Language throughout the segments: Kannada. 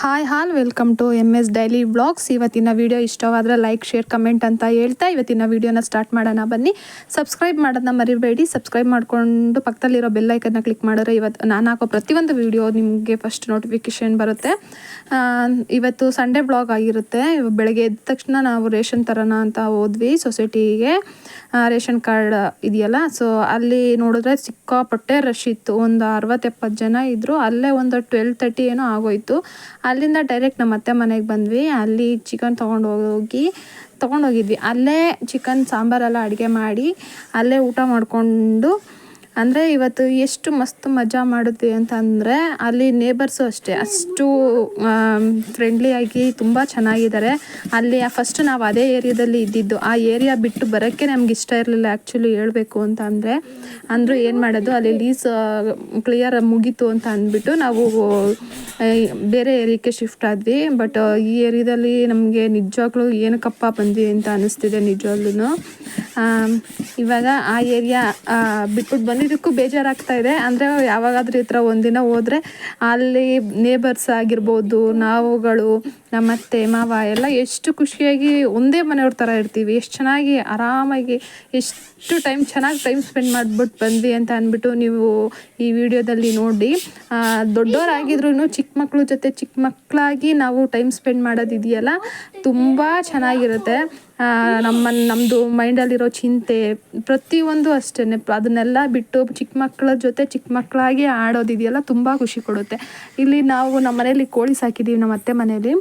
Hi all, welcome to M S daily blogs ಇವತ್ತಿನ ವಿಡಿಯೋ ಇಷ್ಟವಾದರೆ ಲೈಕ್, ಶೇರ್, ಕಮೆಂಟ್ ಅಂತ ಹೇಳ್ತಾ ಇವತ್ತಿನ ವಿಡಿಯೋನ ಸ್ಟಾರ್ಟ್ ಮಾಡೋಣ ಬನ್ನಿ. ಸಬ್ಸ್ಕ್ರೈಬ್ ಮಾಡೋದನ್ನ ಮರಿಬೇಡಿ. ಸಬ್ಸ್ಕ್ರೈಬ್ ಮಾಡಿಕೊಂಡು ಪಕ್ಕದಲ್ಲಿರೋ ಬೆಲ್ಲೈಕನ್ನ ಕ್ಲಿಕ್ ಮಾಡಿದ್ರೆ ಇವತ್ತು ನಾನು ಹಾಕೋ ಪ್ರತಿಯೊಂದು ವಿಡಿಯೋ ನಿಮಗೆ ಫಸ್ಟ್ ನೋಟಿಫಿಕೇಷನ್ ಬರುತ್ತೆ. ಇವತ್ತು ಸಂಡೇ ಬ್ಲಾಗ್ ಆಗಿರುತ್ತೆ. ಬೆಳಗ್ಗೆ ಎದ್ದ ತಕ್ಷಣ ನಾವು ರೇಷನ್ ತರೋಣ ಅಂತ ಹೋದ್ವಿ ಸೊಸೈಟಿಗೆ. ರೇಷನ್ ಕಾರ್ಡ್ ಇದೆಯಲ್ಲ ಸೊ ಅಲ್ಲಿ ನೋಡಿದ್ರೆ ಸಿಕ್ಕಾಪಟ್ಟೆ ರಶ್ ಇತ್ತು. ಒಂದು ಅರವತ್ತು ಎಪ್ಪತ್ತು ಜನ ಇದ್ದರು ಅಲ್ಲೇ ಒಂದು ಟ್ವೆಲ್ ತರ್ಟಿ ಏನೋ ಆಗೋಯ್ತು. ಅಲ್ಲಿಂದ ಡೈರೆಕ್ಟ್ ನಮ್ಮ ಅತ್ತೆ ಮನೆಗೆ ಬಂದ್ವಿ. ಅಲ್ಲಿ ಚಿಕನ್ ತೊಗೊಂಡು ಹೋಗಿ ತೊಗೊಂಡೋಗಿದ್ವಿ ಅಲ್ಲೇ ಚಿಕನ್ ಸಾಂಬಾರೆಲ್ಲ ಅಡುಗೆ ಮಾಡಿ, ಅಲ್ಲೇ ಊಟ ಮಾಡಿಕೊಂಡು ಅಂದರೆ ಇವತ್ತು ಎಷ್ಟು ಮಸ್ತ್ ಮಜಾ ಮಾಡಿದ್ವಿ ಅಂತಂದರೆ ಅಲ್ಲಿ ನೇಬರ್ಸು ಅಷ್ಟೇ. ಅಷ್ಟು ಫ್ರೆಂಡ್ಲಿ ಆಗಿ ತುಂಬ ಚೆನ್ನಾಗಿದ್ದಾರೆ. ಅಲ್ಲಿ ಫಸ್ಟ್ ನಾವು ಅದೇ ಏರಿಯಾದಲ್ಲಿ ಇದ್ದಿದ್ದು. ಆ ಏರಿಯಾ ಬಿಟ್ಟು ಬರೋಕ್ಕೆ ನಮ್ಗೆ ಇಷ್ಟ ಇರಲಿಲ್ಲ ಆ್ಯಕ್ಚುಲಿ ಹೇಳಬೇಕು ಅಂತ ಅಂದರೆ. ಅಂದರೂ ಏನು ಮಾಡೋದು, ಅಲ್ಲಿ ಲೀಸ್ ಕ್ಲಿಯರ್ ಮುಗೀತು ಅಂತ ಅಂದ್ಬಿಟ್ಟು ನಾವು ಬೇರೆ ಏರಿಯಾಕ್ಕೆ ಶಿಫ್ಟ್ ಆದ್ವಿ. ಬಟ್ ಈ ಏರಿಯಾದಲ್ಲಿ ನಮಗೆ ನಿಜವಾಗ್ಲೂ ಏನಕ್ಕಪ್ಪ ಬಂದ್ವಿ ಅಂತ ಅನಿಸ್ತಿದೆ ನಿಜವಾಗ್ಲೂ ಇವಾಗ ಆ ಏರಿಯಾ ಬಿಟ್ಬಿಟ್ಟು ಬಂದಿದ್ದಕ್ಕೂ ಬೇಜಾರಾಗ್ತಾ ಇದೆ. ಅಂದರೆ ಯಾವಾಗಾದ್ರೂ ಈ ಥರ ಒಂದಿನ ಹೋದರೆ ಅಲ್ಲಿ ನೇಬರ್ಸ್ ಆಗಿರ್ಬೋದು, ನಾವುಗಳು ನಮ್ಮ ಅತ್ತೆ ಮಾವ. ಎಲ್ಲ ಎಷ್ಟು ಖುಷಿಯಾಗಿ ಒಂದೇ ಮನೆಯವ್ರ ಥರ ಇರ್ತೀವಿ. ಎಷ್ಟು ಚೆನ್ನಾಗಿ ಆರಾಮಾಗಿ ಎಷ್ಟು ಟೈಮ್ ಚೆನ್ನಾಗಿ ಟೈಮ್ ಸ್ಪೆಂಡ್ ಮಾಡಿಬಿಟ್ಟು ಬಂದ್ವಿ ಅಂತ ಅಂದ್ಬಿಟ್ಟು ನೀವು ಈ ವಿಡಿಯೋದಲ್ಲಿ ನೋಡಿ. ದೊಡ್ಡವರಾಗಿದ್ರು ಚಿಕ್ಕ ಮಕ್ಕಳ ಜೊತೆ ಚಿಕ್ಕ ಮಕ್ಕಳಾಗಿ ನಾವು ಟೈಮ್ ಸ್ಪೆಂಡ್ ಮಾಡೋದಿದೆಯಲ್ಲ ತುಂಬ ಚೆನ್ನಾಗಿರುತ್ತೆ. ನಮ್ಮ ನಮ್ಮದು ಮೈಂಡಲ್ಲಿರೋ ಚಿಂತೆ ಪ್ರತಿಯೊಂದು ಅಷ್ಟೇ ಅದನ್ನೆಲ್ಲ ಬಿಟ್ಟು ಚಿಕ್ಕ ಮಕ್ಕಳ ಜೊತೆ ಚಿಕ್ಕ ಮಕ್ಕಳಾಗಿ ಆಡೋದಿದೆಯಲ್ಲ ತುಂಬ ಖುಷಿ ಕೊಡುತ್ತೆ. ಇಲ್ಲಿ ನಾವು ನಮ್ಮ ಮನೇಲಿ ಕೋಳಿ ಸಾಕಿದ್ದೀವಿ ನಮ್ಮ ಅತ್ತೆ ಮನೇಲಿ.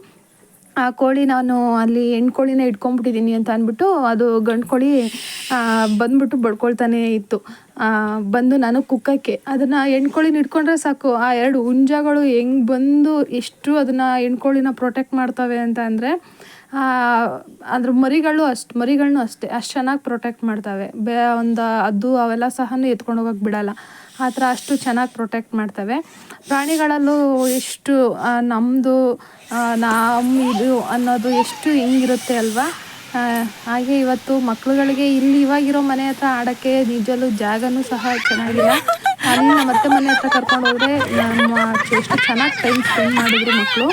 ಆ ಕೋಳಿ ನಾನು ಅಲ್ಲಿ ಹೆಣ್ಣು ಕೋಳಿನ ಇಟ್ಕೊಂಡ್ಬಿಟ್ಟಿದ್ದೀನಿ ಅಂತ ಅಂದ್ಬಿಟ್ಟು ಅದು ಗಂಡು ಕೋಳಿ ಬಂದ್ಬಿಟ್ಟು ಬಡ್ಕೊಳ್ತಾನೆ ಇತ್ತು. ಬಂದು ನಾನು ಕುಕ್ಕಕ್ಕೆ. ಅದನ್ನು ಹೆಣ್ಣು ಕೋಳಿನ ಇಟ್ಕೊಂಡ್ರೆ ಸಾಕು. ಆ ಎರಡು ಹುಂಜಗಳು ಹೆಂಗೆ ಬಂದು ಎಷ್ಟು ಅದನ್ನು ಹೆಣ್ಣು ಕೋಳಿನ ಪ್ರೊಟೆಕ್ಟ್ ಮಾಡ್ತವೆ ಅಂತ ಅಂದರೆ ಅದ್ರ ಮರಿಗಳು ಅಷ್ಟು ಮರಿಗಳನ್ನೂ ಅಷ್ಟೇ, ಅಷ್ಟು ಚೆನ್ನಾಗಿ ಪ್ರೊಟೆಕ್ಟ್ ಮಾಡ್ತವೆ. ಬೇ, ಒಂದು ಅದು ಅವೆಲ್ಲ ಸಹ ಎತ್ಕೊಂಡು ಹೋಗೋಕೆ ಬಿಡಲ್ಲ. ಆ ಥರ ಅಷ್ಟು ಚೆನ್ನಾಗಿ ಪ್ರೊಟೆಕ್ಟ್ ಮಾಡ್ತವೆ. ಪ್ರಾಣಿಗಳಲ್ಲೂ ಎಷ್ಟು ನಮ್ಮದು ನಮ್ಮ ಇದು ಅನ್ನೋದು ಎಷ್ಟು ಹಿಂಗಿರುತ್ತೆ ಅಲ್ವಾ? ಹಾಗೆ ಇವತ್ತು ಮಕ್ಕಳುಗಳಿಗೆ ಇಲ್ಲಿ ಇವಾಗಿರೋ ಮನೆ ಹತ್ರ ಆಡೋಕ್ಕೆ ನಿಜಲ್ಲೂ ಜಾಗನೂ ಸಹ ಚೆನ್ನಾಗಿಲ್ಲ. ಅಲ್ಲಿ ನಮ್ಮ ಅತ್ತೆ ಮನೆ ಹತ್ರ ಕರ್ಕೊಂಡು ಹೋದರೆ ನಮ್ಮ ಎಷ್ಟು ಚೆನ್ನಾಗಿ ಟೈಮ್ ಸ್ಪೆಂಡ್ ಮಾಡಿದ್ರು ಮಕ್ಕಳು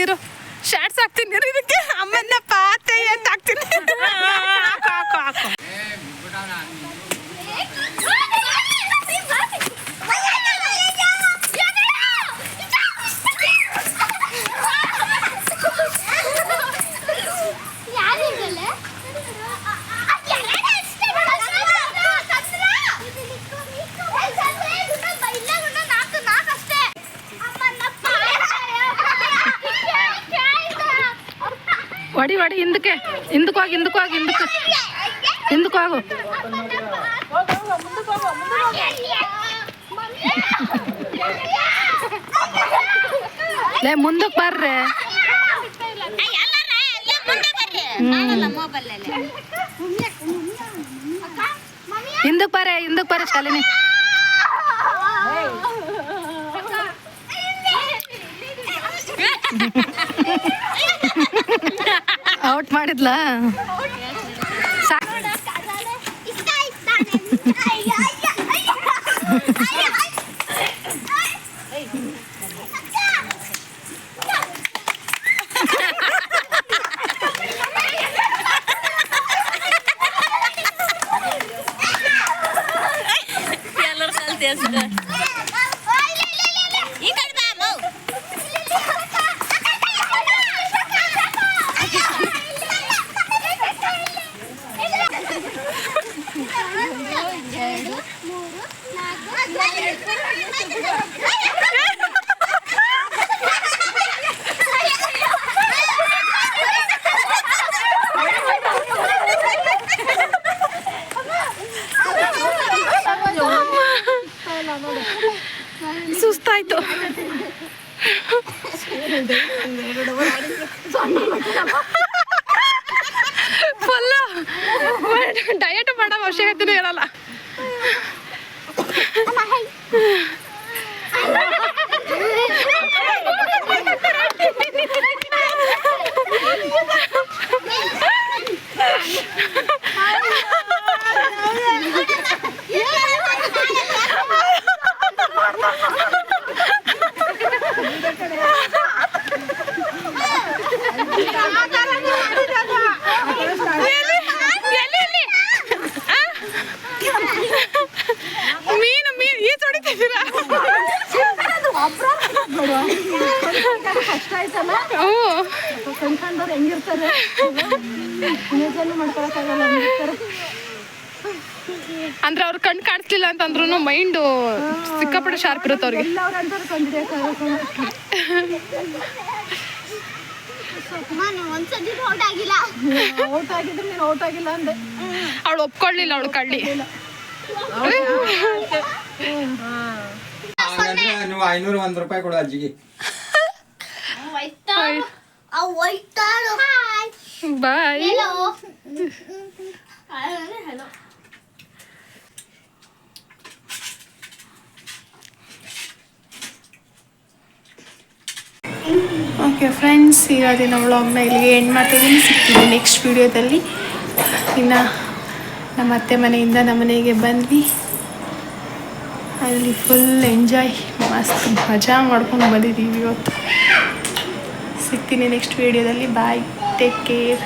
ವಿಡಿಯೋ ಹಾಕ್ತೀನಿ ರೀ ಶಾರ್ಟ್ಸ್ ಹಾಕ್ತೀನಿ ಇರು ಹೊಡಿ ಹೊಡಿ ಹಿಂದಕ್ಕೆ ಹಿಂದಕ್ಕೆ ಹೋಗಿ ಹಿಂದಕ್ಕೆ ಹೋಗಿ ಹಿಂದಕ್ಕೆ ಹಿಂದಕ್ಕೆ ಹೋಗು ಲೇ ಮುಂದಕ್ಕೆ ಬರ್ರೆ ಹಿಂದಕ್ಕೆ ಬರೇ ಹಿಂದಕ್ಕೆ ಬರೇ ಶಾಲಿನಿ ಔಟ್ ಮಾಡಿದ್ಲಾ ಡಯಟ್ ಮಾಡೋ ಅವಶ್ಯಕತೆನೂ ಇರಲ್ಲ. 嗯 ಹ್ಞೂ ಕಣ್ಕಂಡವ್ರು ಹೆಂಗಿರ್ತಾರೆ? ನಿಜಲ್ಲೂ ಮಾಡ್ಕೊಳಕ್ಕಾಗಲ್ಲ ಹಂಗಿರ್ತಾರೆ ಅಂದ್ರೆ ಅವ್ರ ಕಣ್ ಕಾಣಿಸ್ಲಿಲ್ಲ ಅಂತಂದ್ರು ಮೈಂಡ್ ಸಿಕ್ಕಾಪಟ್ಟೆ ಶಾರ್ಪ್ ಇರುತ್ತೆ ಅವ್ರಿಗೆ. ಅವಳು ಒಪ್ಕೊಳ್ಳಿಲ್ಲ ಅವಳು ಕಳ್ಳಿ. ನೀವು ಐನೂರ ಒಂದ್ ರೂಪಾಯಿ ಕೊಡು ಅಜ್ಜಿಗೆ. ಬಾಯ್ ಓಕೆ ಫ್ರೆಂಡ್ಸ್ ಇವತ್ತಿನ ವ್ಲಾಗ್ನ ಇಲ್ಲಿಗೆ ಎಂಡ್ ಮಾಡ್ತಿದ್ದೀನಿ. ಸಿಗ್ತೀನಿ ನೆಕ್ಸ್ಟ್ ವಿಡಿಯೋದಲ್ಲಿ ಇನ್ನು ನಮ್ಮ ಅತ್ತೆ ಮನೆಯಿಂದ ನಮ್ಮ ಮನೆಗೆ ಬಂದ್ವಿ ಅಲ್ಲಿ ಫುಲ್ ಎಂಜಾಯ್ ಮಸ್ತ್ ಮಜಾ ಮಾಡ್ಕೊಂಡು ಬಂದಿದ್ದೀವಿ ಇವತ್ತು. ಸಿಗ್ತೀನಿ ನೆಕ್ಸ್ಟ್ ವಿಡಿಯೋದಲ್ಲಿ ಬಾಯ್ ಟೇಕ್ ಕೇರ್